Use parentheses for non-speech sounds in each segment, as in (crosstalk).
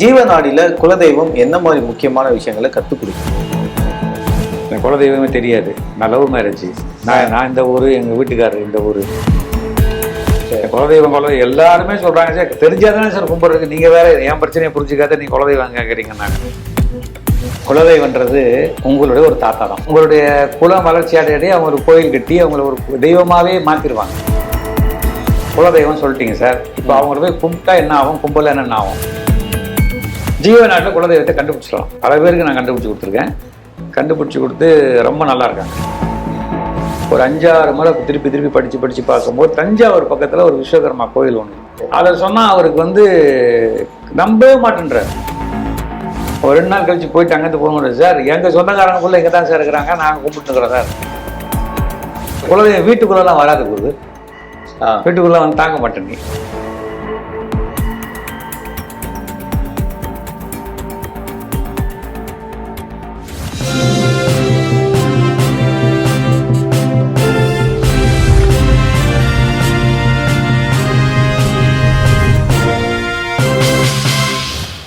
ஜீவநாடியில குலதெய்வம் என்ன மாதிரி முக்கியமான விஷயங்களை கற்றுக் கொடுக்கும்? எனக்கு குலதெய்வமே தெரியாது. நான் லவ் மேரேஜ் நான் நான் இந்த ஊர் எங்கள் வீட்டுக்காரர் இந்த ஊர். குலதெய்வம் குலதெய்வம் எல்லாருமே சொல்கிறாங்க சார் தெரிஞ்சாதானே சார் கும்பிட்றதுக்கு. நீங்கள் வேற என் பிரச்சனையை புரிஞ்சுக்காத நீ குலதெய்வம் கேட்குறீங்க நான். குலதெய்வன்றது உங்களுடைய ஒரு தாத்தா தான். உங்களுடைய குலம் வளர்ச்சி அடையடி அவங்க ஒரு கோயில் கட்டி அவங்கள ஒரு தெய்வமாகவே மாற்றிடுவாங்க குலதெய்வம் சொல்லிட்டீங்க சார். இப்போ அவங்கள போய் கும்பிட்டா என்ன ஆகும்? கும்பல என்ன ஆகும்? ஜீவநாட்டில் குலதெய்வத்தை கண்டுபிடிச்சிடலாம். பல பேருக்கு நான் கண்டுபிடிச்சி கொடுத்துருக்கேன். கண்டுபிடிச்சி கொடுத்து ரொம்ப நல்லா இருக்காங்க. ஒரு அஞ்சாறு முறை திருப்பி திருப்பி படித்து படித்து பார்க்கும்போது தஞ்சாவூர் பக்கத்தில் ஒரு விஸ்வகர்மா கோயில் ஒன்று அதை சொன்னால் அவருக்கு வந்து நம்பவே மாட்டேன்றார். ஒரு ரெண்டு நாள் கழிச்சு போயிட்டு அங்கேருந்து போக முடியாது சார் எங்கள் சொந்தக்காரங்களுக்குள்ள இங்கே தான் சார் இருக்கிறாங்க. நாங்கள் கும்பிட்டுக்கிறோம் சார். குலதெய்வம் வீட்டுக்குள்ளெல்லாம் வராது போகுது ஆ. வீட்டுக்குள்ளே வந்து தாங்க மாட்டேன்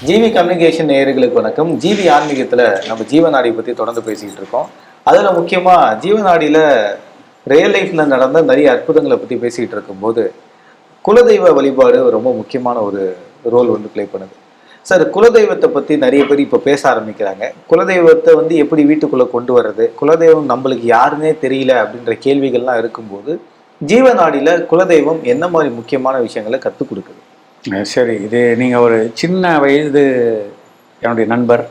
ஜிவி கம்யூனிகேஷன் நேயர்களுக்கு வணக்கம். ஜிவி ஆன்மீகத்தில் நம்ம ஜீவநாடி பற்றி தொடர்ந்து பேசிக்கிட்டு இருக்கோம். அதில் முக்கியமாக ஜீவநாடியில் ரியல் லைஃப்பில் நடந்த நிறைய அற்புதங்களை பற்றி பேசிக்கிட்டு இருக்கும்போது குலதெய்வ வழிபாடு ரொம்ப முக்கியமான ஒரு ரோல் வந்து ப்ளே பண்ணுது. சார் குலதெய்வத்தை பற்றி நிறைய பேர் இப்போ பேச ஆரம்பிக்கிறாங்க. குலதெய்வத்தை வந்து எப்படி வீட்டுக்குள்ளே கொண்டு வர்றது? குலதெய்வம் நம்மளுக்கு யாருன்னே தெரியல அப்படின்ற கேள்விகள்லாம் இருக்கும்போது ஜீவநாடியில் குலதெய்வம் என்ன மாதிரி முக்கியமான விஷயங்களை கற்றுக் கொடுக்குது? சரி. இது நீங்கள் ஒரு சின்ன வயது என்னுடைய நண்பர்.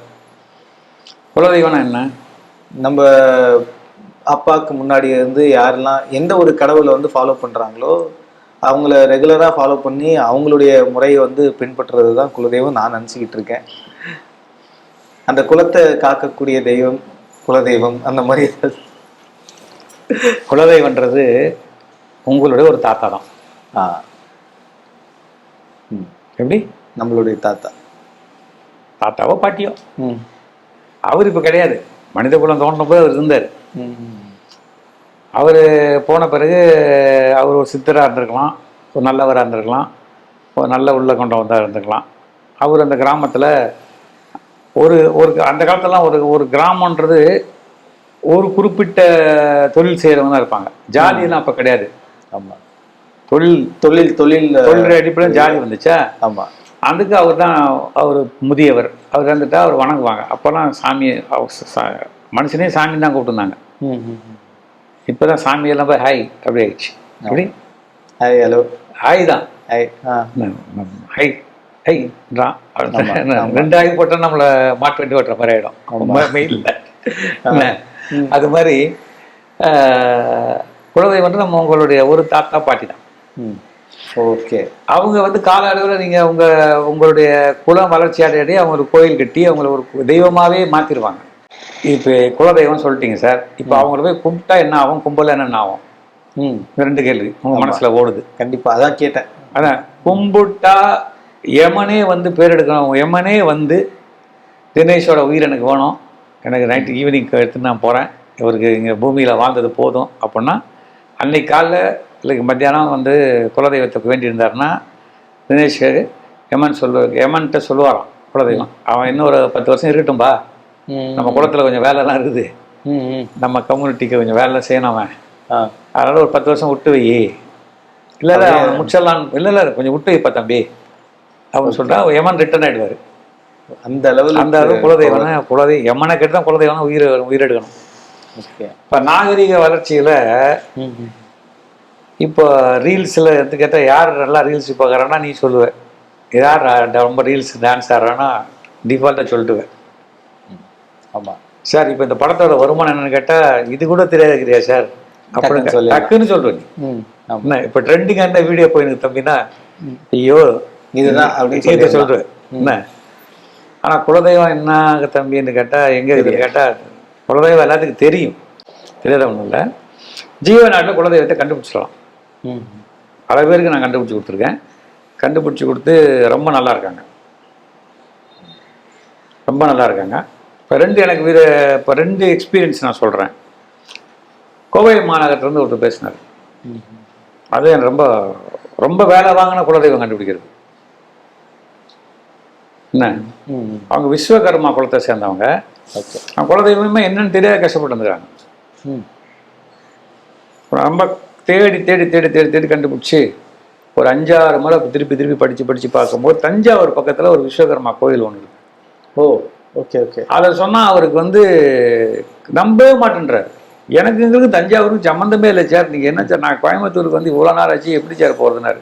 குலதெய்வம்னா என்ன? நம்ம அப்பாவுக்கு முன்னாடி இருந்து யாரெல்லாம் எந்த ஒரு கடவுளை வந்து ஃபாலோ பண்றாங்களோ அவங்கள ரெகுலரா ஃபாலோ பண்ணி அவங்களுடைய முறையை வந்து பின்பற்றுறது தான் குலதெய்வம் நான் நினச்சிக்கிட்டு இருக்கேன். அந்த குலத்தை காக்கக்கூடிய தெய்வம் குலதெய்வம் அந்த மாதிரி. குலதெய்வன்றது உங்களுடைய ஒரு தாத்தா தான். எப்படி? நம்மளுடைய தாத்தா. தாத்தாவோ பாட்டியோ? ம். அவர் இப்போ கிடையாது. மனித குலம் தோன்ற போது அவர் இருந்தார். அவர் போன பிறகு அவர் ஒரு சித்தராக இருந்திருக்கலாம். ஒரு நல்லவராக இருந்திருக்கலாம். ஒரு நல்ல உள்ள கொண்டவராக இருந்திருக்கலாம். அவர் அந்த கிராமத்தில் ஒரு ஒரு அந்த காலத்துலலாம் ஒரு ஒரு கிராமன்றது ஒரு குறிப்பிட்ட தொழில் செய்கிறவங்க தான் இருப்பாங்க. ஜாலியெல்லாம் அப்போ கிடையாது. ஆமா. தொழில் தொழில் தொழில் தொழில் அடிப்படையில் ஜாலி வந்துச்சா? ஆமா. அதுக்கு அவர் தான் அவர் முதியவர். அவர் இருந்துட்டா அவர் வணங்குவாங்க. அப்போல்லாம் சாமி அவர் சா- மனுஷனே சாமி தான் கூப்பிட்டுருந்தாங்க. இப்போ தான் சாமியெல்லாம் போய் ஹாய் அப்படி ஆயிடுச்சு. அப்படி? Hi hello. ஹாய் தான். ஹாய் ஆ. ஹை ஹைன்றான் ரெண்டு ஆகி போட்டால் நம்மளை மாட்டு வண்டி ஓட்டுற மாதிரி ஆகிடும் என்ன அது மாதிரி ஆஹ், குலதெய்வம் நம்ம உங்களுடைய ஒரு தாத்தா பாட்டி தான். ஓகே. அவங்க வந்து கால அளவில் நீங்கள் உங்கள் உங்களுடைய குலம் வளர்ச்சி அடையடி அவங்க ஒரு கோயில் கட்டி அவங்கள ஒரு தெய்வமாகவே மாற்றிடுவாங்க இப்போ குலதெய்வம் சொல்லிட்டீங்க சார். இப்போ அவங்கள போய் கும்பிட்டா என்ன ஆகும்? கும்பல என்ன ஆகும்? ம். ரெண்டு கேள்வி. உங்கள் மனசில் ஓடுது. கண்டிப்பா. அதான் கேட்டேன். அதான். கும்பிட்டா யமனே வந்து பேர் எடுக்கணும். யமனே வந்து தினேஷோட உயிர் எனக்கு வேணும். எனக்கு நைட்டு ஈவினிங் எடுத்து நான் போகிறேன் இவருக்கு இங்கே பூமியில் வாழ்ந்தது போதும். அப்படின்னா அன்னைக்கு காலைல இல்லை மத்தியானம் வந்து குலதெய்வத்துக்கு வேண்டியிருந்தாருன்னா தினேஷ் யமன் சொல்லு யமன்கிட்ட சொல்லுவாராம் குலதெய்வம். அவன் இன்னும் ஒரு பத்து வருஷம் இருக்கட்டும்பா. நம்ம குளத்தில் கொஞ்சம் வேலைலாம் இருக்குது. நம்ம கம்யூனிட்டிக்கு கொஞ்சம் வேலை செய்யணும் அவன். அதனால் ஒரு பத்து வருஷம் விட்டு வை. இல்லை இல்லை அவன் முடிச்சிடலாம் இல்லை இல்லை கொஞ்சம் விட்டு வைப்பா தம்பி. அப்படின்னு சொல்லிட்டா யமன் ரிட்டர்ன் ஆயிடுவாரு. அந்த லெவல் அந்த அளவு குலதெய்வம்னா குலதெய்வம் யமனை கேட்டு தான் குலதெய்வம்னா உயிர் உயிரெடுக்கணும் இப்போ நாகரிக வளர்ச்சியில் இப்போ ரீல்ஸில் எடுத்து கேட்டால் யார் நல்லா ரீல்ஸ் பார்க்குறான்னா நீ சொல்லுவ. யார் ரொம்ப ரீல்ஸ் டான்ஸ் ஆடுறான்னா டிஃபால்ட்டாக சொல்லிட்டுவேன் ஆமா. சார் இப்போ இந்த படத்தோட வருமானம் என்னன்னு கேட்டால் இது கூட தெரியாதுக்கிறியா சார்? டக்குன்னு அப்படின்னு சொல்லிடலாம். டக்குன்னு சொல்லுவேன் என்ன இப்போ ட்ரெண்டிங்கான வீடியோ போயிருக்கு தம்பினா ஐயோ இதுதான் அப்படின்னு. சொல்றேன் என்ன? ஆனா குலதெய்வம் என்ன தம்பின்னு கேட்டா எங்க இருக்குன்னு கேட்டா குலதெய்வம் எல்லாத்துக்கும் தெரியும். தெரியாத ஒண்ணும் இல்லை ஜீவநாட்டில் குலதெய்வத்தை கண்டுபிடிச்சிடலாம். பல பேருக்கு நான் கண்டுபிடிச்சி கொடுத்துருக்கேன். கண்டுபிடிச்சி கொடுத்து ரொம்ப நல்லா இருக்காங்க. ரொம்ப நல்லா இருக்காங்க. இப்போ ரெண்டு எனக்கு வீர இப்போ ரெண்டு எக்ஸ்பீரியன்ஸ் நான் சொல்கிறேன் கோவை மாநகரத்துலேருந்து ஒருத்தர் பேசினார். ம். அது எனக்கு ரொம்ப ரொம்ப வேலை வாங்கின குலதெய்வம் கண்டுபிடிக்கிறது. என்ன? ம் அவங்க விஸ்வகர்மா குலத்தை சேர்ந்தவங்க. குலதெய்வமே என்னன்னு தெரியாத கஷ்டப்பட்டு வந்துருக்காங்க ம். ரொம்ப தேடி தேடி தேடி தேடி தேடி கண்டுபிடிச்சி ஒரு அஞ்சாறு முறை திருப்பி திருப்பி படித்து படித்து பார்க்கும்போது தஞ்சாவூர் பக்கத்தில் ஒரு விஸ்வகர்மா கோயில் ஒன்று இருக்கு. ஓ ஓகே ஓகே. அதை சொன்னால் அவருக்கு வந்து நம்பவே மாட்டேன்றார். எனக்கு எங்களுக்கு தஞ்சாவூருக்கு சம்மந்தமே இல்லை சார். நீங்கள் என்ன சார் நான் கோயம்புத்தூருக்கு வந்து இவ்வளோ நாள் ஆச்சு எப்படி சார் போகிறதுனாரு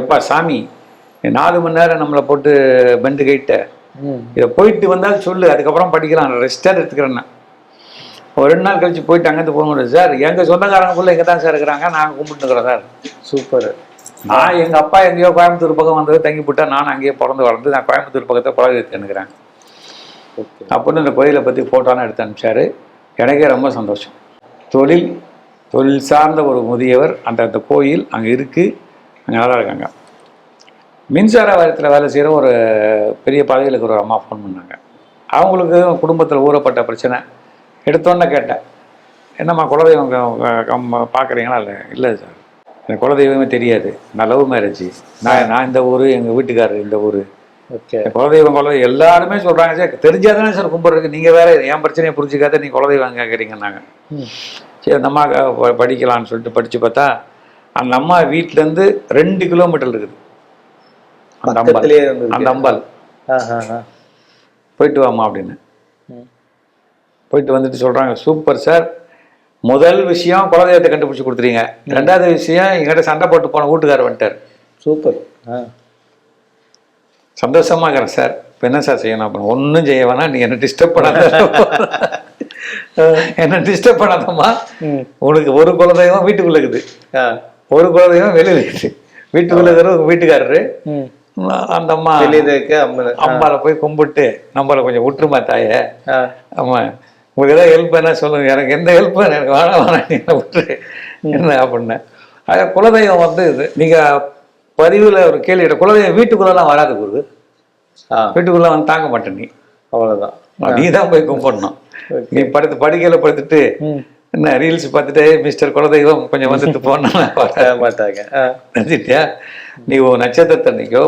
எப்பா சாமி நாலு மணி நேரம் நம்மளை போட்டு பெண்டு கைட்ட இதை போயிட்டு வந்தாலும் சொல்லு அதுக்கப்புறம் படிக்கலாம் ரெஸ்டாக எடுத்துக்கிறேன் நான். ஒரு ரெண்டு நாள் கழிச்சு போயிட்டு அங்கேருந்து போக முடியாது. சார் எங்கள் சொந்தக்காரங்களுக்குள்ள இங்கே தான் சார் இருக்கிறாங்க. நாங்கள் கும்பிட்டுக்கிறோம் சார். சூப்பர். நான் எங்கள் அப்பா எங்கேயோ கோயம்புத்தூர் பக்கம் வந்தது தங்கி போட்டா நான் அங்கேயே பிறந்து வளர்ந்து நான் கோயம்புத்தூர் பக்கத்தை எடுத்துக்கிறேன் ஓகே. அப்படின்னு இந்த கோயிலை பற்றி ஃபோட்டோலாம் எடுத்து அனுப்பிச்சாரு. எனக்கே ரொம்ப சந்தோஷம். தொழில் தொழில் சார்ந்த ஒரு முதியவர் அந்த அந்த கோயில் அங்கே இருக்குது அங்கே நல்லா இருக்காங்க. மின்சார வாரியத்தில் வேலை செய்கிற ஒரு பெரிய பதவியில் இருக்கிற ஒரு அம்மா ஃபோன் பண்ணாங்க. அவங்களுக்கு குடும்பத்தில் ஊறப்பட்ட பிரச்சனை. எடுத்தோன்னே கேட்டேன். என்னம்மா குலதெய்வம் பார்க்குறீங்களா? இல்லை இல்லை சார். எனக்கு குலதெய்வமே தெரியாது. நான் லவ் மேரேஜ். நான் நான் இந்த ஊர் எங்கள் வீட்டுக்காரர் இந்த ஊர். ஓகே. குலதெய்வம் குலதெய்வம் எல்லாருமே சொல்கிறாங்க சார். தெரிஞ்சாதானே சார் கும்பிட்றதுக்கு. நீங்கள் வேற என் பிரச்சனையை புரிஞ்சுக்காத நீ குலதெய்வம் கேட்குறீங்கன்னாங்க ம். சரி அந்த அம்மா படிக்கலாம்னு சொல்லிட்டு படித்து பார்த்தா அந்த அம்மா வீட்டிலேருந்து ரெண்டு கிலோமீட்டர் இருக்குது. அந்த அம்பாள். அந்த அம்பாள். போயிட்டு வாம்மா அப்படின்னு. போயிட்டு வந்துட்டு சொல்கிறாங்க சூப்பர் சார். முதல் விஷயம் குலதெய்வத்தை கண்டுபிடிச்சி கொடுத்துறீங்க ரெண்டாவது விஷயம் எங்கிட்ட சண்டை போட்டு போன வீட்டுக்காரர் வந்துட்டார். சூப்பர். ஆ. சந்தோஷமா இருக்கிறேன் சார். இப்போ என்ன சார் செய்யணும்? அப்படின்னு ஒன்றும் செய்ய வேணாம். நீ என்ன டிஸ்டர்ப் பண்ணாத என்ன டிஸ்டர்ப் பண்ணாதம்மா. உனக்கு ஒரு குலதெய்வம் வீட்டுக்குள்ள இருக்குது. ஒரு குலதெய்வம் வெளியில் இருக்குது. வீட்டுக்குள்ள இருக்கிற வீட்டுக்காரரு. அந்த அம்மா அம்மாவை போய் கும்பிட்டு நம்மளை கொஞ்சம் விட்டுருமா தாயே? ஆ. ஆமா. உங்களுக்கு ஏதாவது ஹெல்ப் என்ன சொல்லுங்க. எனக்கு எந்த ஹெல்ப் எனக்கு வேணாம் வேணாம் என்னை அப்படின்னேன் அது குலதெய்வம் வந்து இது. நீங்க பதிவுல ஒரு கேள்வி குலதெய்வம் வீட்டுக்குள்ளலாம் வராது குரு. வீட்டுக்குள்ள வந்து தாங்க மாட்டேன் நீ. அவ்வளவுதான். நீ தான் போய் கும்பிடணும். நீ படுத்து படுக்கையில படுத்துட்டு என்ன ரீல்ஸ் பார்த்துட்டு மிஸ்டர் குலதெய்வம் கொஞ்சம் வந்துட்டு போனா (laughs) மாட்டாங்க. நினைச்சிட்டியா நீ உன் நட்சத்திரத்தை அன்னைக்கோ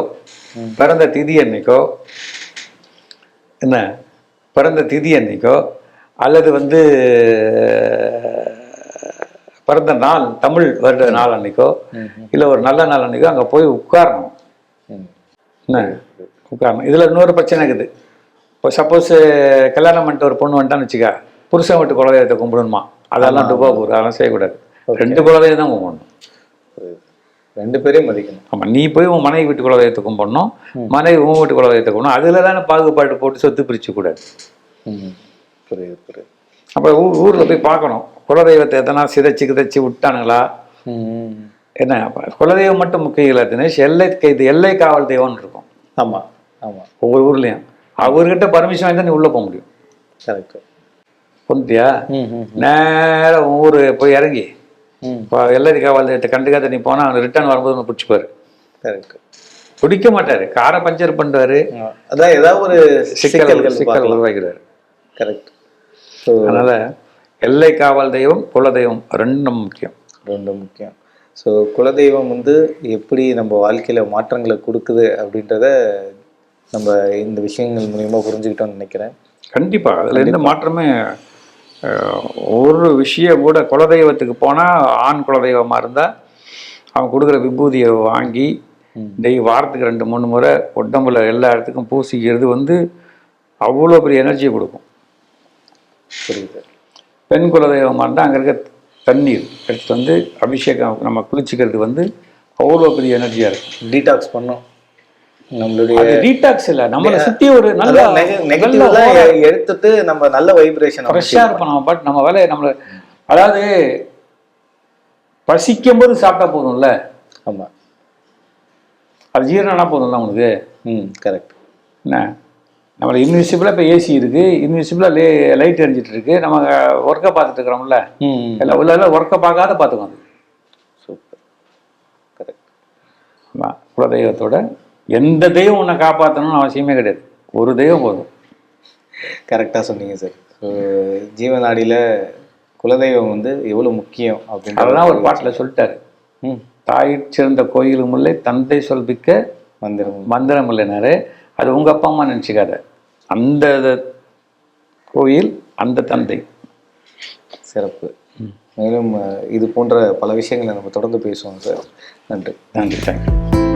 பிறந்த திதி அன்னைக்கோ என்ன பிறந்த திதி அன்னைக்கோ அல்லது வந்து பிறந்த நாள் தமிழ் வருட நாள் அன்னைக்கோ இல்லை ஒரு நல்ல நாள் அன்னைக்கோ அங்கே போய் உட்காரணும். என்ன? உட்காரணும். இதில் இன்னொரு பிரச்சனை இருக்குது. இப்போ சப்போஸ் கல்யாணம் பண்ணிட்டு ஒரு பொண்ணு வந்துட்டான்னு வச்சுக்க புருஷன் வீட்டு குலதெய்வத்தை கும்பிடணுமா? அதெல்லாம் டுபா போகுது அதெல்லாம் செய்யக்கூடாது. ரெண்டு குலதெய்வம் தான் கும்பிடணும். ரெண்டு பேரையும் மதிக்கணும். ஆமாம் நீ போய் உன் மனைவி வீட்டு குலதெய்வத்தை கும்பிடணும். மனைவி உன் வீட்டு குலதெய்வத்தை கும்பிடணும். அதில் தானே பாகுபாடு போட்டு சொத்து பிரிச்சு கூடாது புரியுது புரியுது. அப்போ ஊர் ஊரில் போய் பார்க்கணும். குலதெய்வத்தை எதனா சிதைச்சு கிதைச்சு விட்டானுங்களா? ம் என்ன அப்ப குலதெய்வம் மட்டும் முக்கியம் இல்லை தினேஷ். எல்லை இது எல்லை காவல் தெய்வம்னு இருக்கும். ஆமா ஆமா. ஒவ்வொரு ஊர்லேயும். அவர்கிட்ட பர்மிஷன் வாங்கி தான் நீ உள்ளே போக முடியும். கரெக்ட் புரிஞ்சியா நேரம் ஊர் போய் இறங்கி. ம் இப்போ எல்லை காவல் தெய்வத்தை கண்டுக்காத நீ போனால் அவன் ரிட்டர்ன் வரும்போது உன்னை பிடிச்சிப்பாரு. கரெக்ட் பிடிக்க மாட்டாரு. காரை பஞ்சர் பண்ணுவாரு. அதான் ஏதாவது ஒரு சிக்கல் சிக்கல்கள் சிக்கல் உருவாக்கிடுவாரு. கரெக்ட் அதனால எல்லை காவல் தெய்வம் குல தெய்வம் ரெண்டும் முக்கியம். ரொம்ப முக்கியம். ஸோ குலதெய்வம் வந்து எப்படி நம்ம வாழ்க்கையில மாற்றங்களை கொடுக்குது அப்படின்றத நம்ம இந்த விஷயங்கள் மூலியமா புரிஞ்சுக்கிட்டோம்னு நினைக்கிறேன். கண்டிப்பா. அதுல எந்த மாற்றமே ஒரு விஷயம் கூட குலதெய்வத்துக்கு போனா ஆண் குலதெய்வமா இருந்தா அவன் கொடுக்குற விபூதியை வாங்கி டெய் வாரத்துக்கு ரெண்டு மூணு முறை உடம்புல எல்லா இடத்துக்கும் பூசிக்கிறது வந்து அவ்வளோ பெரிய எனர்ஜியை கொடுக்கும். புரியுது. பெண் குலதெய்வமாக இருந்தால் அங்கே இருக்க தண்ணீர் எடுத்துட்டு வந்து அபிஷேகம் நம்ம குளிச்சுக்கிறது வந்து அவ்வளோ பெரிய எனர்ஜியாக இருக்கும். டீடாக்ஸ் பண்ணோம். நம்மளுடைய டீடாக்ஸ் இல்லை. நம்மளை சுற்றி ஒரு நல்ல நெகட்டிவ்லாம் எடுத்துட்டு நம்ம நல்ல வைப்ரேஷன் ஃப்ரெஷ்ஷாக இருப்போம் நம்ம. பட் நம்ம வேலையை நம்மளை அதாவது பசிக்கும் போது சாப்பிட்டா போதும்ல? ஆமா. அது ஜீரணம்னா போதும்ல உனக்கு? ம் கரெக்ட் என்ன? நம்மளை இன்விசிபிளாக இப்போ ஏசி இருக்குது இன்விசிபிளாக லே லைட் எரிஞ்சிட்டு இருக்கு. நம்ம ஒர்க்கை பார்த்துட்டு இருக்கிறோம்ல. எல்லாம் உள்ள ஒர்க்கை பார்க்காத பார்த்துக்கோ அது சூப்பர் கரெக்ட் ஆமாம் குலதெய்வத்தோட எந்த தெய்வம் உன்னை காப்பாற்றணும்னு அவசியமே கிடையாது. ஒரு தெய்வம் போதும். கரெக்டாக சொன்னீங்க சார் ஜீவநாடியில் குலதெய்வம் வந்து எவ்வளோ முக்கியம் அப்படின்னு அதெல்லாம் ஒரு பாட்டில் சொல்லிட்டாரு. ம். தாயிற் சிறந்த கோயிலும் இல்லை தந்தை சொல்பிக்க வந்துடும் மந்திரம் இல்லைனாரு அது உங்கள் அப்பா அம்மா நினச்சிக்காத. அந்த கோயில் அந்த தந்தை. சிறப்பு. மேலும் இது போன்ற பல விஷயங்களை நம்ம தொடர்ந்து பேசுவோம் சார். நன்றி. நன்றி தேங்க்யூ